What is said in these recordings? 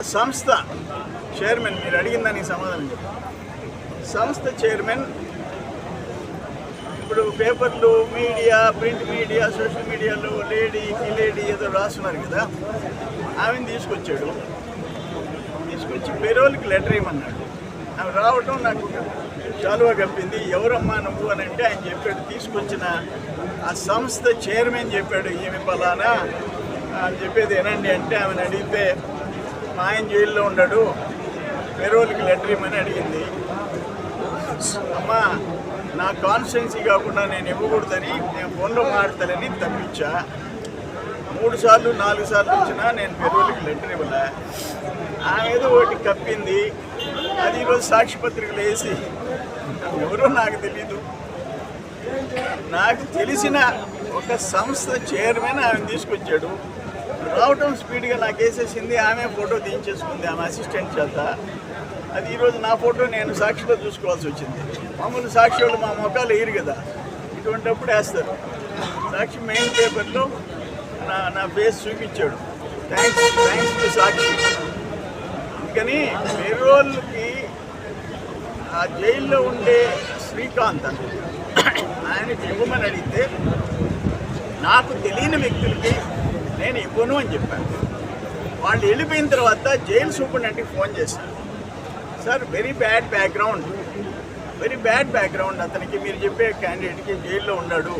సంస్థ చైర్మన్ మీరు అడిగిన దానికి సమాధానం చెప్పండి. సంస్థ చైర్మన్ ఇప్పుడు పేపర్లు మీడియా ప్రింట్ మీడియా సోషల్ మీడియాలో లేడీ ఈ లేడీ ఏదో రాస్తున్నారు కదా ఆమెను తీసుకొచ్చాడు. తీసుకొచ్చి పెరోల్కి లెటర్ ఇవ్వమన్నాడు ఆమె రావటం నాకు చాలువా కప్పింది ఎవరమ్మా నువ్వు? అని అంటే ఆయన చెప్పాడు తీసుకొచ్చిన ఆ సంస్థ చైర్మన్ చెప్పాడు ఏమి పలానా అని చెప్పేది ఏనండి అంటే ఆమెను అడిగితే మా ఆయన జైల్లో ఉన్నాడు పెరోల్కి లెటర్ ఇవ్వమని అడిగింది. అమ్మా నా కాన్స్టిట్యున్సీ కాకుండా నేను ఇవ్వకూడదని నేను ఫోన్లో మాట్లాడతానని తప్పించా. మూడు సార్లు నాలుగు సార్లు వచ్చినా నేను పెరుగులకి లెటర్ ఇవ్వలే. ఆమె ఏదో ఒకటి కప్పింది. అది ఈరోజు సాక్షిపత్రికలు వేసి ఎవరో నాకు తెలీదు. నాకు తెలిసిన ఒక సంస్థ చైర్మన్ ఆమె తీసుకొచ్చాడు. రావటం స్పీడ్గా నాకు వేసేసింది. ఆమె ఫోటో తీయించేసుకుంది. ఆమె అసిస్టెంట్ చేత. అది ఈరోజు నా ఫోటో నేను సాక్షిలో చూసుకోవాల్సి వచ్చింది. మామూలు సాక్షి వాళ్ళు మా మొక్కలు వేయరు కదా. ఇటువంటిప్పుడు వేస్తారు. సాక్షి మెయిన్ పేపర్లో నా నా ఫేస్ చూపించాడు. Thanks thanks to Sakshi. అందుకని పెరోల్కి ఆ జైల్లో ఉండే శ్రీకాంత్ అని ఆయనకి ఇవ్వమని అడిగితే నాకు తెలియని వ్యక్తులకి నేను ఇవ్వను అని చెప్పాను. వాళ్ళు వెళ్ళిపోయిన తర్వాత జైలు సూపరింటెండెంట్కి ఫోన్ చేశాను sir very bad background very bad background అతనికి. మీరు చెప్పే క్యాండిడేట్కి జైల్లో ఉన్నాడు.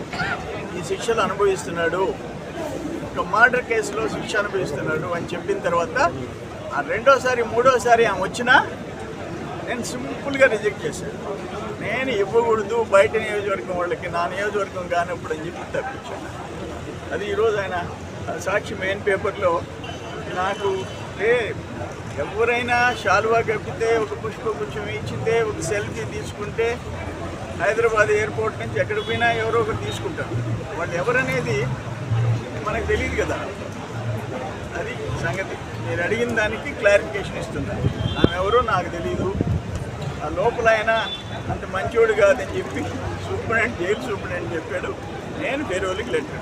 ఈ శిక్షలు అనుభవిస్తున్నాడు. ఒక మర్డర్ కేసులో శిక్ష అనుభవిస్తున్నాడు అని చెప్పిన తర్వాత ఆ రెండోసారి మూడోసారి ఆమె వచ్చినా నేను సింపుల్గా రిజెక్ట్ చేశాను. నేను ఇవ్వకూడదు. బయట నియోజకవర్గం వాళ్ళకి నా నియోజకవర్గం కానప్పుడు అని చెప్పి తప్పించాను. అది ఈరోజు ఆయన సాక్షి మెయిన్ పేపర్లో నాకు ఏ ఎవరైనా శాలువా కప్పితే ఒక పుష్పగుచ్చం ఇచ్చితే ఒక సెల్ఫీ తీసుకుంటే హైదరాబాద్ ఎయిర్పోర్ట్ నుంచి ఎక్కడ పోయినా ఎవరో ఒకరు తీసుకుంటారు. వాళ్ళు ఎవరనేది మనకు తెలియదు కదా. అది సంగతి. మీరు అడిగిన దానికి క్లారిఫికేషన్ ఇస్తున్నారు ఆమె ఎవరో నాకు తెలియదు ఆ లోపల ఆయన అంత మంచోడు కాదని చెప్పి సూపరింటెండెంట్ జైలు సూపరింటెండెంట్ చెప్పాడు. నేను పేరోలికి లెటర్